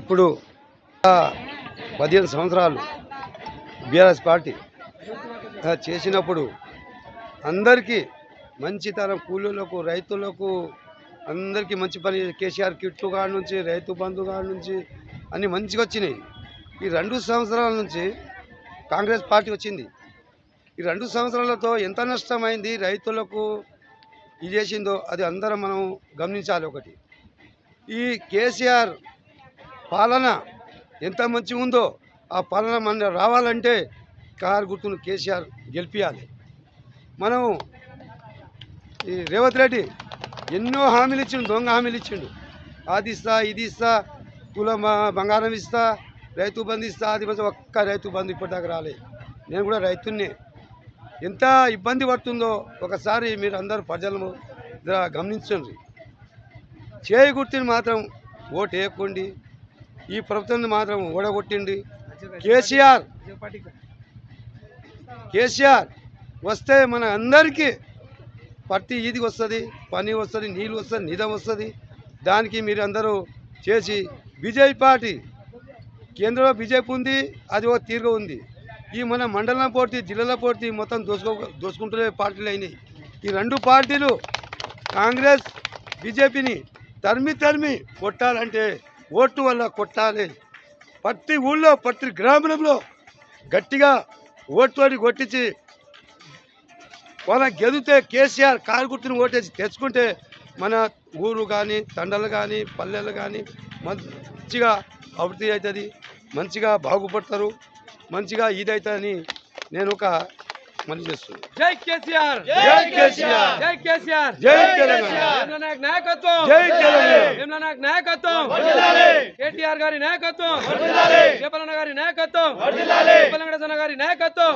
ఇప్పుడు పదిహేను సంవత్సరాలు బీఆర్ఎస్ పార్టీ చేసినప్పుడు అందరికీ మంచితనం కూలీలకు రైతులకు అందరికీ మంచి పని కేసీఆర్ కిట్లు కాడ నుంచి రైతు బంధు కాడ నుంచి అన్నీ మంచిగా వచ్చినాయి. ఈ రెండు సంవత్సరాల నుంచి కాంగ్రెస్ పార్టీ వచ్చింది. ఈ రెండు సంవత్సరాలతో ఎంత నష్టమైంది రైతులకు ఇది చేసిందో అది అందరం మనం గమనించాలి ఒకటి. ఈ కేసీఆర్ పాలన ఎంత మంచి ఉందో ఆ పాలన మన రావాలంటే కారు గుర్తును కేసీఆర్ గెలిపించాలి మనం ఈ రేవంత్ రెడ్డి ఎన్నో హామీలు ఇచ్చిండు దొంగ హామీలు ఇచ్చిండు. అది ఇస్తా ఇది ఇస్తా కులం బంగారం ఇస్తా రైతు బంధు ఇస్తా అది మంచి ఒక్క రైతు బంధు ఇప్పటిదాకా రాలే. నేను కూడా రైతున్నే ఎంత ఇబ్బంది పడుతుందో ఒకసారి మీరు అందరూ ప్రజలను గమనించండి. చేయి గుర్తుని మాత్రం ఓటు వేయకండి. ఈ ప్రభుత్వాన్ని మాత్రం ఓడగొట్టింది కేసీఆర్. కేసీఆర్ వస్తే మన అందరికీ పత్తి ఇది వస్తుంది పని వస్తుంది నీళ్ళు వస్తుంది నిధం వస్తుంది. దానికి మీరు అందరూ చేసి బీజేపీ పార్టీ కేంద్రంలో బీజేపీ ఉంది అది ఒక తీరుగా ఉంది. ఈ మన మండలం పోటీ జిల్లాల పోటీ మొత్తం దోసుకో దోసుకుంటున్న పార్టీలు అయినాయి. ఈ రెండు పార్టీలు కాంగ్రెస్ బీజేపీని తరిమి తరిమి కొట్టాలంటే ఓటు వల్ల కొట్టాలి. ప్రతి ఊళ్ళో ప్రతి గ్రామంలో గట్టిగా ఓటుతోటి కొట్టించి వాళ్ళ గెలితే కేసీఆర్ కారు గుర్తుని ఓటేసి తెచ్చుకుంటే మన ఊరు కానీ తండలు కానీ పల్లెలు కానీ మంచిగా అభివృద్ధి అవుతుంది. మంచిగా బాగుపడతారు. మంచిగా ఇదవుతుందని నేను ఒక మని చేస్తున్నాను. జై కేసీఆర్! జై కేసీఆర్! జై కేసీఆర్! జై తెలంగాణ! తెలంగాణ! నాయకత్వం! కేటీఆర్ గారి నాయకత్వం. జయపాలన్న గారి నాయకత్వం. జయపాలన గారి నాయకత్వం.